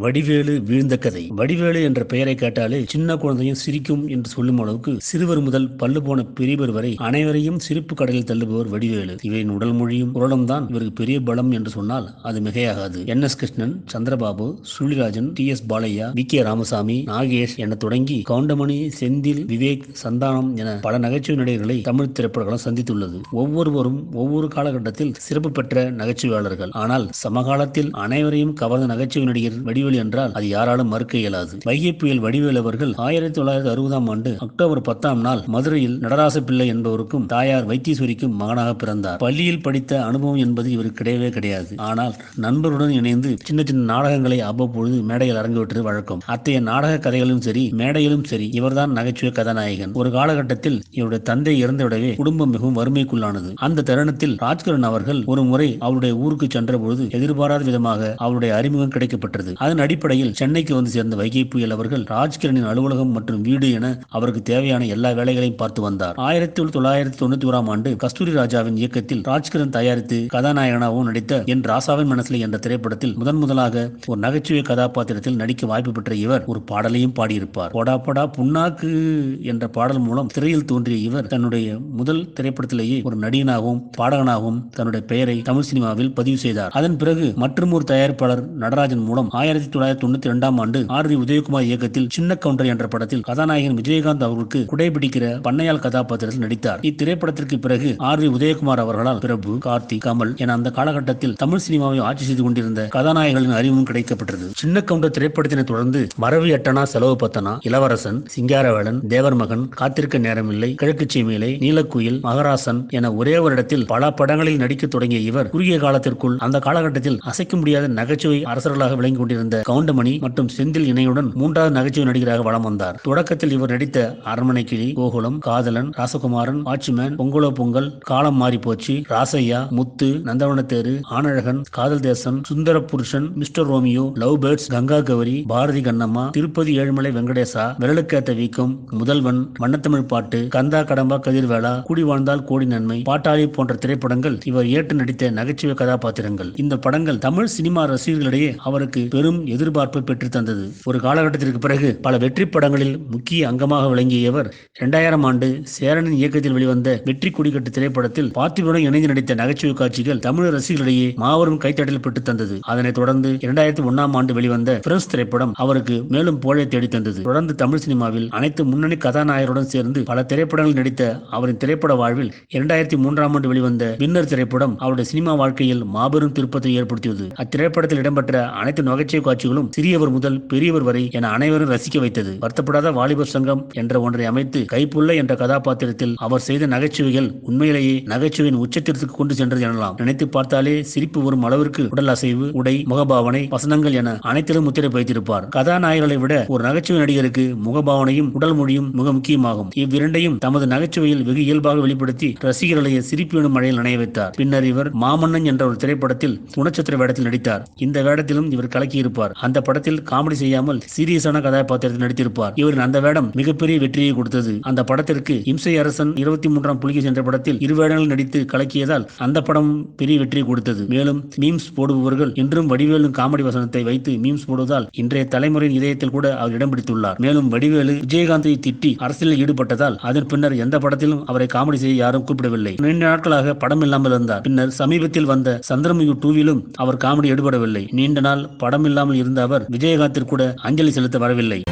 வடிவேலு வீழ்ந்த கதை. வடிவேலு என்ற பெயரை கேட்டாலே சின்ன குழந்தையும் சிரிக்கும் என்று சொல்லும் அளவுக்கு சிறுவர் முதல் பல்லு போன பெரியவர் வரை அனைவரையும் சிரிப்பு கடலில் தள்ளுபவர் வடிவேலு. இவரின் உடல் மொழியும் குரலும் தான் இவருக்கு பெரிய பலம் என்று சொன்னால் அது மிகையாகாது. N. S. Krishnan Chandrababu Sulirajan T. S. Balaiah V. K. Ramasamy Nagesh என தொடங்கி கவுண்டமணி செந்தில் விவேக் சந்தானம் என பல நகைச்சுவை நடிகர்களை தமிழ் திரைப்படங்களும் சந்தித்துள்ளது. ஒவ்வொருவரும் ஒவ்வொரு காலகட்டத்தில் சிறப்பு பெற்ற நகைச்சுவையாளர்கள். ஆனால் சமகாலத்தில் அனைவரையும் கவர்ந்த நகைச்சுவை நடிகர் வடிவேலு என்றால் அது யாராலும் மறுக்க இயலாது. வைகை புயல் வடிவேல் அவர்கள் ஆயிரத்தி தொள்ளாயிரத்தி அறுபதாம் ஆண்டு அக்டோபர் பத்தாம் நாள் மதுரையில் நடராச பிள்ளை என்பவருக்கும் தாயார் வைத்தீஸ்வரிக்கும் மகனாக பிறந்தார். பள்ளியில் படித்த அனுபவம் என்பது இவருக்கு கிடையவே கிடையாது. ஆனால் நண்பருடன் இணைந்து சின்ன சின்ன நாடகங்களை அவ்வப்பொழுது மேடையில் அரங்கேற்றது வழக்கம். அத்தகைய நாடக கதைகளும் சரி மேடையிலும் சரி இவர்தான் நகைச்சுவை கதாநாயகன். ஒரு காலகட்டத்தில் இவருடைய தந்தை இறந்துவிடவே குடும்பம் மிகவும் வறுமைக்குள்ளானது. அந்த தருணத்தில் ராஜ்கரன் அவர்கள் ஒரு முறை அவருடைய ஊருக்கு சென்ற பொழுது எதிர்பாராத விதமாக அவருடைய அறிமுகம் கிடைக்கப்பட்டது. அதன் அடிப்படையில் சென்னைக்கு வந்து சேர்ந்த வைகை புயல் அவர்கள் ராஜ்கிரனின் அலுவலகம் மற்றும் வீடு என அவருக்கு தேவையான எல்லா வேலைகளையும் பார்த்து வந்தார். ஆயிரத்தி தொள்ளாயிரத்தி தொண்ணூத்தி ஓராம் ஆண்டு கஸ்தூரி ராஜாவின் இயக்கத்தில் ராஜ்கிரண் தயாரித்து கதாநாயகனாகவும் நடித்த என் ராசாவின் மனசில் என்ற திரைப்படத்தில் முதன் முதலாக ஒரு நகைச்சுவை கதாபாத்திரத்தில் நடிக்க வாய்ப்பு பெற்ற இவர் ஒரு பாடலையும் பாடியிருப்பார். போடா போடா புண்ணாக்கு என்ற பாடல் மூலம் திரையில் தோன்றிய இவர் தன்னுடைய முதல் திரைப்படத்திலேயே ஒரு நடிகனாகவும் பாடகனாகவும் தன்னுடைய பெயரை தமிழ் சினிமாவில் பதிவு செய்தார். அதன் பிறகு மற்றும் ஒரு தயாரிப்பாளர் நடராஜன் மூலம் ஆயிரத்தி தொள்ளாயிரத்தி தொண்ணூத்தி ரெண்டாம் ஆண்டு ஆர் வி உதயகுமார் இயக்கத்தில் சின்ன கவுண்டர் என்ற படத்தில் கதாநாயகன் விஜயகாந்த் அவர்களுக்கு குடைபிடிக்கிற பண்ணையால் கதாபாத்திரத்தில் நடித்தார். இத்திரைப்படத்திற்கு பிறகு ஆர் வி உதயகுமார் அவர்களால் பிரபு கார்த்தி கமல் என அந்த காலகட்டத்தில் தமிழ் சினிமாவை ஆட்சி செய்து கொண்டிருந்த கதாநாயகர்களின் அறிவும் கிடைக்கப்பட்டது. சின்ன கவுண்டர் திரைப்படத்தினை தொடர்ந்து மரவி எட்டனா செலவு பத்தனா இளவரசன் சிங்காரவேலன் தேவர் மகன் காத்திருக்க நேரமில்லை கிழக்கு சீமையிலை நீலக்குயில் மகராசன் என ஒரே வருடத்தில் பல படங்களில் நடிக்க தொடங்கிய இவர் குறுகிய காலத்திற்குள் அந்த காலகட்டத்தில் அசைக்க முடியாத நகைச்சுவை அரசர்களாக விளங்கி கொண்டிருந்த கவுண்டமணி மற்றும் செந்தில் இணையுடன் மூன்றாவது நகைச்சுவை நடிகராக வலம் வந்தார். தொடக்கத்தில் இவர் நடித்த அரண்மனை கிளி கோகுலம் காதலன் ராசகுமாரன் வாட்ச்மேன் பொங்கலோ பொங்கல் காலம் மாறி போச்சு ராசையா முத்து நந்தவனத்தேரு Aanazhagan Kadhal Desam Sundara Purushan mister Romeo love birds Ganga Gowri Bharathi Kannamma Tirupati Ezhumalai Venkatesa Viralukketha Veekkam முதல்வன் வண்ணத்தமிழ் பாட்டு கந்தா கடம்பா கதிர்வேளா குடி வாழ்ந்தால் கோடி நன்மை பாட்டாளி போன்ற திரைப்படங்கள் இவர் ஏற்று நடித்த நகைச்சுவை கதாபாத்திரங்கள். இந்த படங்கள் தமிழ் சினிமா ரசிகர்களிடையே அவருக்கு பெரும் எதிர்பார்ப்பை பெற்று தந்தது. ஒரு காலகட்டத்திற்கு பிறகு பல வெற்றி படங்களில் முக்கிய அங்கமாக விளங்கியவர் இரண்டாயிரம் ஆண்டு சேரனின் இயக்கத்தில் வெளிவந்த வெற்றி கொடிக்கட்டு திரைப்படத்தில் பார்த்திபனுடன் இணைந்து நடித்த நகைச்சுவை காட்சிகள் தமிழ் ரசிகர்களிடையே மாபெரும் கைத்தட்டல் பெற்று தந்தது. அதனைத் தொடர்ந்து இரண்டாயிரத்தி ஒன்னாம் ஆண்டு வெளிவந்த பிரெஞ்ச் திரைப்படம் அவருக்கு மேலும் புகழை தேடி தந்தது. தொடர்ந்து தமிழ் சினிமாவில் அனைத்து முன்னணி கதாநாயகருடன் சேர்ந்து பல திரைப்படங்கள் நடித்த அவரின் திரைப்பட வாழ்வில் இரண்டாயிரத்தி மூன்றாம் ஆண்டு வெளிவந்த பின்னர் திரைப்படம் அவருடைய சினிமா வாழ்க்கையில் மாபெரும் திருப்பத்தை ஏற்படுத்தியது. அத்திரைப்படத்தில் இடம்பெற்ற அனைத்து நகைச்சுவை காட்சிகளும் சிறியவர் முதல் பெரியவர் வரை என அனைவரும் ரசிக்க வைத்தது. வருத்தப்படாத வாலிபர் சங்கம் என்ற ஒன்றை அமைத்து கைப்புள்ள என்ற கதாபாத்திரத்தில் அவர் செய்த நகைச்சுவைகள் உண்மையிலேயே நகைச்சுவையின் உச்சத்திற்கு கொண்டு சென்றது எனலாம். நினைத்து பார்த்தாலே சிரிப்பு வரும் அளவிற்கு உடல் அசைவு உடை முகபாவனை வசனங்கள் என அனைத்திலும் முத்திரை வைத்திருப்பார் கதாநாயகர்களை விட ஒரு நகைச்சுவை நடிகருக்கு முகபாவனையும் உடல் மொழியும் மிக முக்கியமாகும். இவ்விரண்டையும் தமது நகைச்சுவையில் வெகு இயல்பாக வெளிப்படுத்தி ரசிகர்களை சிரிப்பு எனும் மழையில் நினைய வைத்தார். பின்னர் இவர் மாமன்னன் என்ற ஒரு திரைப்படத்தில் குணச்சத்திர வேடத்தில் நடித்தார். இந்த வேடத்திலும் இவர் கலக்கியிருப்பார். அந்த படத்தில் காமெடி செய்யாமல் சீரியஸான கதாபாத்திரத்தில் நடித்திருப்பார். இவரின் அந்த வேடம் மிகப்பெரிய வெற்றியை கொடுத்தது. அந்த படத்திற்கு இம்சை அரசன் இருபத்தி மூன்றாம் புலிகை சென்ற படத்தில் இரு வேடங்கள் நடித்து கலக்கியதால் அந்த படம் பெரிய வெற்றியை கொடுத்தது. மேலும் மீம்ஸ் போடுபவர்கள் இன்றும் வடிவேலும் காமெடி வசனத்தை வைத்து மீம்ஸ் போடுவதால் இன்றைய தலைமுறையின் இதயத்தில் கூட அவர் இடம் பிடித்துள்ளார். மேலும் வடிவேலு விஜயகாந்தை திட்டி அரசியலில் ஈடுபட்டதால் அதன் பின்னர் எந்த படத்திலும் அவரை காமெடி செய்ய யாரும் கூப்பிடவில்லை. நீண்ட நாட்களாக படம் இல்லாமல் இருந்தார். பின்னர் சமீபத்தில் வந்த சந்திரமுகி டூவிலும் அவர் காமெடி ஈடுபடவில்லை நீண்ட நாள் படம் இல்லாமல் இருந்த அவர் விஜயகாந்திற்கு கூட அஞ்சலி செலுத்த வரவில்லை.